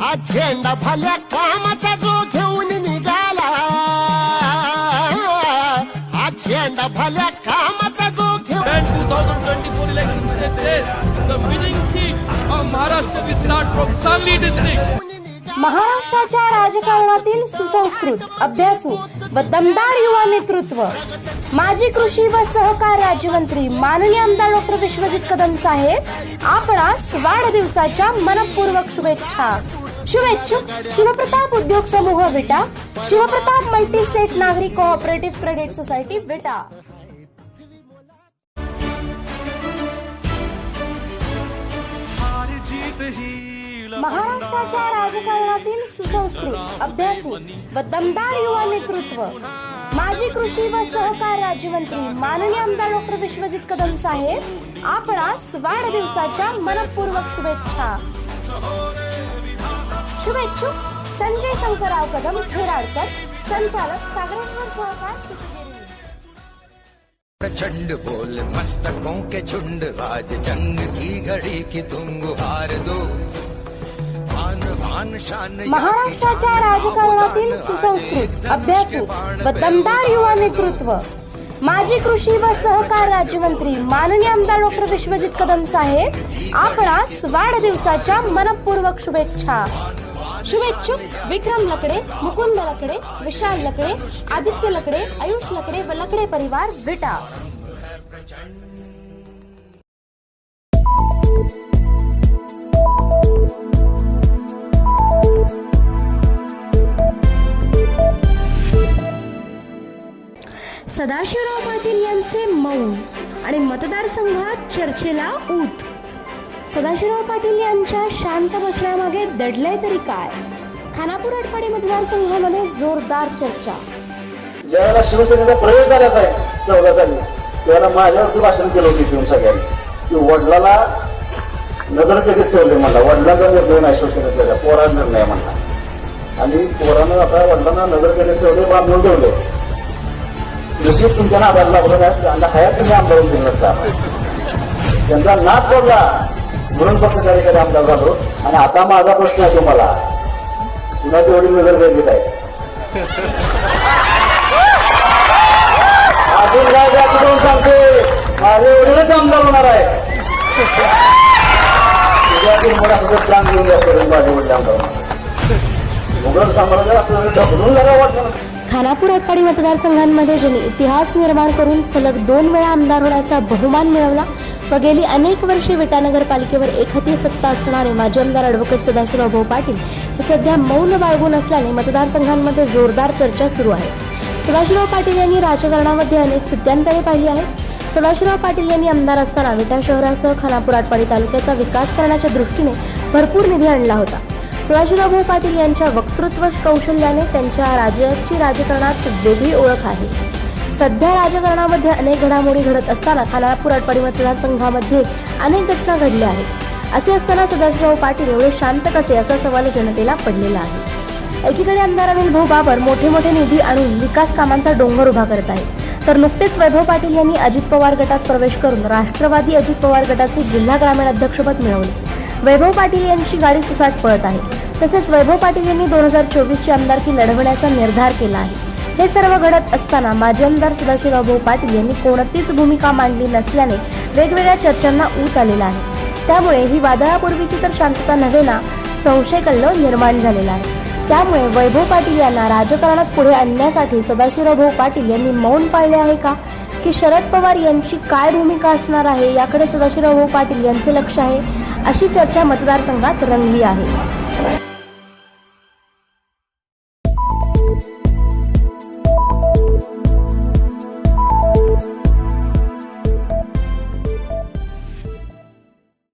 हा झेंडा भल्या कामाचा जो घेऊन निघाला. हा झेंडा भल्या कामाचा जो घेऊन And 2024 election set this, the winning seat of Maharashtra will start from Sangli district. महाराष्ट्राच्या राजकारणातील सुसंस्कृत अभ्यासू व दमदार युवा नेतृत्व. माजी कृषी व सहकार राज्यमंत्री माननीय आमदार डॉक्टर विश्वजित कदम साहेब आपणास वाढदिवसाच्या मनपूर्वक शुभेच्छा. शुभेच्छुक शिवप्रताप उद्योग समूह विटा. शिवप्रताप मल्टी स्टेट नागरिक कोऑपरेटिव्ह क्रेडिट सोसायटी विटा. महाराष्ट्राच्या राजकारणातील सुसंस्कृत अभ्यासू व दमदार युवा नेतृत्व. माजी कृषी व सहकार राज्यमंत्री माननीय आमदार डॉक्टर विश्वजित कदम साहेब आपणास वाढदिवसाच्या मनपूर्वक शुभेच्छा. शुभेच्छुक संजय शंकरराव कदम खेराडकर संचालक सागरेश्वर सहकार. प्रचंड बोल मस्तकों के झुंड आज जंग की घड़ी की तुम हार दो महाराष्ट्राच्या राजकारणातील सुसंस्कृत अभ्यासू व दमदार युवा नेतृत्व माजी कृषी व सहकार राज्यमंत्री माननीय आमदार डॉक्टर विश्वजित कदम साहेब आपणास वाढदिवसाच्या मनपूर्वक शुभेच्छा. शुभेच्छुक विक्रम लकडे मुकुंद लकडे विशाल लकडे आदित्य लकडे आयुष लकडे व लकडे परिवार विटा. सदाशिवराव पाटील यांचे मौन आणि मतदारसंघात चर्चेला ऊत. सदाशिवराव पाटील यांच्या शांत बसण्यामागे दडलंय तरी काय? खानापूर आटपाडी मतदारसंघामध्ये जोरदार चर्चा. ज्यावेळेला शिवसेनेचा प्रवेश झाला साहेब चौघासाठी त्यावेळेला माझ्यावरती भाषण केलं होतं इथून सगळ्यांनी. की वडिलाला नजर कधीच ठेवले म्हणला? वडिलांचा निर्णय नाही शिवसेनेचा पोरा निर्णय म्हणला. आणि पोरानं आता वडिलांना नजर कधीच ठेवले बांधून ठेवले. नशीब तुमच्या नादाला लागलं नाही. हयात तुम्ही आमदार दिलं नसता. त्यांचा नाच पडला म्हणून फक्त त्या ठिकाणी आमदार झालो आणि आता माझा प्रश्न आहे तुम्हाला. कुणाची वडील नजर गरजेत आहे अजून काय सांगते? माझे वडीलच आमदार होणार आहे. तुझ्यातील मला सगळं घेऊन माझे वडील आमदार मुघल ढकलून जरा वाटलं खानापूर आटपाडी मतदारसंघांमध्ये ज्यांनी इतिहास निर्माण करून सलग दोन वेळा आमदार होण्याचा बहुमान मिळवला व गेली अनेक वर्षे विटानगर पालिकेवर एकहाती सत्ता असणारे माजी आमदार अॅडव्होकेट सदाशिवराव भाऊ पाटील हे सध्या मौन बाळगून असल्याने मतदारसंघांमध्ये जोरदार चर्चा सुरू आहे. सदाशिवराव पाटील यांनी राजकारणामध्ये अनेक सिद्धांतरे पाहिली आहेत. सदाशिवराव पाटील यांनी आमदार असताना विटा शहरासह खानापूर आटपाडी तालुक्याचा विकास करण्याच्या दृष्टीने भरपूर निधी आणला होता. सदाशिवराव भाऊ पाटील यांच्या वक्तृत्व कौशल्याने त्यांच्या राज्याची राजकारणात वेगळी ओळख आहे. सध्या राजकारणामध्ये अनेक घडामोडी घडत असताना खानापूर आटपाडी मतदारसंघामध्ये अनेक घटना घडल्या आहेत. असे असताना सदाशिवराव पाटील एवढे शांत कसे असा सवाल जनतेला पडलेला आहे. एकीकडे आमदार अनिल भाऊ बाबर मोठे मोठे निधी आणून विकास कामांचा डोंगर उभा करत आहेत. तर नुकतेच वैभव पाटील यांनी अजित पवार गटात प्रवेश करून राष्ट्रवादी अजित पवार गटाचे जिल्हा ग्रामीण अध्यक्षपद मिळवले. वैभव पाटील यांची गाडी सुसाट पळत आहे. तसेच वैभव पाटील यांनी दोन हजार चोवीसची आमदारकी लढवण्याचा निर्धार केला आहे. हे सर्व घडत असताना माजी आमदार सदाशिवराव भाऊ पाटील यांनी कोणतीच भूमिका मांडली नसल्याने वेगवेगळ्या चर्चांना ऊत आलेला आहे. त्यामुळे ही वादळापूर्वीची तर शांतता नव्हे ना संशय कल्ल निर्माण झालेला आहे. त्यामुळे वैभव पाटील यांना राजकारणात पुढे आणण्यासाठी सदाशिवराव भाऊ पाटील यांनी मौन पाळले आहे का? की शरद पवार यांची काय भूमिका असणार आहे? याकडे सदाशिवराव भाऊ पाटील यांचे लक्ष आहे. अशी चर्चा मतदारसंघात रंगली आहे.